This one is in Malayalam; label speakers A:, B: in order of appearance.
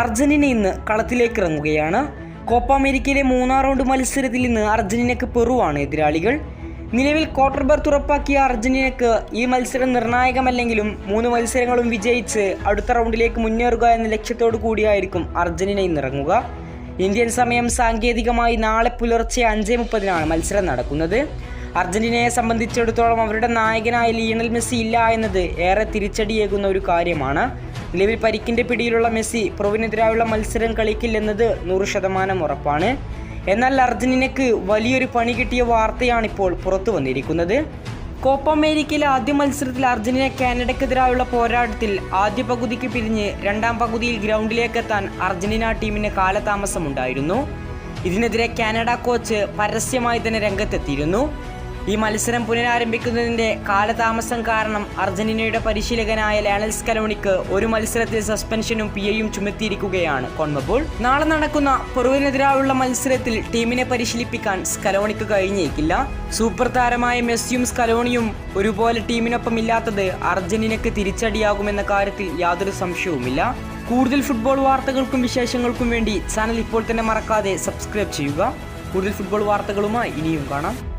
A: അർജന്റീന ഇന്ന് കളത്തിലേക്ക് ഇറങ്ങുകയാണ്. കോപ്പ അമേരിക്കയിലെ മൂന്നാം റൗണ്ട് മത്സരത്തിൽ ഇന്ന് അർജന്റീനയ്ക്ക് പെറുവാണ് എതിരാളികൾ. നിലവിൽ ക്വാർട്ടർ ബർത്ത് ഉറപ്പാക്കിയ അർജന്റീനയ്ക്ക് ഈ മത്സരം നിർണായകമല്ലെങ്കിലും മൂന്ന് മത്സരങ്ങളും വിജയിച്ച് അടുത്ത റൗണ്ടിലേക്ക് മുന്നേറുക എന്ന ലക്ഷ്യത്തോടു കൂടിയായിരിക്കും അർജന്റീന ഇന്നിറങ്ങുക ഇന്ത്യൻ സമയം സാങ്കേതികമായി നാളെ പുലർച്ചെ അഞ്ച് മുപ്പതിനാണ് മത്സരം നടക്കുന്നത്. അർജന്റീനയെ സംബന്ധിച്ചിടത്തോളം അവരുടെ നായകനായ ലിയണൽ മെസ്സി ഇല്ല എന്നത് ഏറെ തിരിച്ചടിയേകുന്ന ഒരു കാര്യമാണ്. നിലവിൽ പരിക്കിന്റെ പിടിയിലുള്ള മെസ്സി പ്രൊവിനെതിരായുള്ള മത്സരം കളിക്കില്ലെന്നത് നൂറ് ശതമാനം ഉറപ്പാണ്. എന്നാൽ അർജന്റീനയ്ക്ക് വലിയൊരു പണി കിട്ടിയ വാർത്തയാണിപ്പോൾ പുറത്തു വന്നിരിക്കുന്നത്. കോപ്പ അമേരിക്കയിലെ ആദ്യ മത്സരത്തിൽ അർജന്റീന കാനഡയ്ക്കെതിരായുള്ള പോരാട്ടത്തിൽ ആദ്യ പകുതിക്ക് പിരിഞ്ഞ് രണ്ടാം പകുതിയിൽ ഗ്രൗണ്ടിലേക്കെത്താൻ അർജന്റീന ടീമിന് കാലതാമസമുണ്ടായിരുന്നു. ഇതിനെതിരെ കാനഡ കോച്ച് പരസ്യമായി തന്നെ രംഗത്തെത്തിയിരുന്നു. ഈ മത്സരം പുനരാരംഭിക്കുന്നതിന്റെ കാലതാമസം കാരണം അർജന്റീനയുടെ പരിശീലകനായ ലയണൽ സ്കലോണിക്ക് ഒരു മത്സരത്തിൽ സസ്പെൻഷനും പി എയും ചുമത്തിയിരിക്കുകയാണ് കോൺമബോൾ. നാളെ നടക്കുന്ന പെറുവിനെതിരായുള്ള മത്സരത്തിൽ ടീമിനെ പരിശീലിപ്പിക്കാൻ സ്കലോണിക്ക് കഴിഞ്ഞേക്കില്ല. സൂപ്പർ താരമായ മെസ്സിയും സ്കലോണിയും ഒരുപോലെ ടീമിനൊപ്പം ഇല്ലാത്തത് അർജന്റീനയ്ക്ക് തിരിച്ചടിയാകുമെന്ന കാര്യത്തിൽ യാതൊരു സംശയവുമില്ല. കൂടുതൽ ഫുട്ബോൾ വാർത്തകൾക്കും വിശേഷങ്ങൾക്കും വേണ്ടി ചാനൽ ഇപ്പോൾ തന്നെ മറക്കാതെ സബ്സ്ക്രൈബ് ചെയ്യുക. കൂടുതൽ ഫുട്ബോൾ വാർത്തകളുമായി ഇനിയും കാണാം.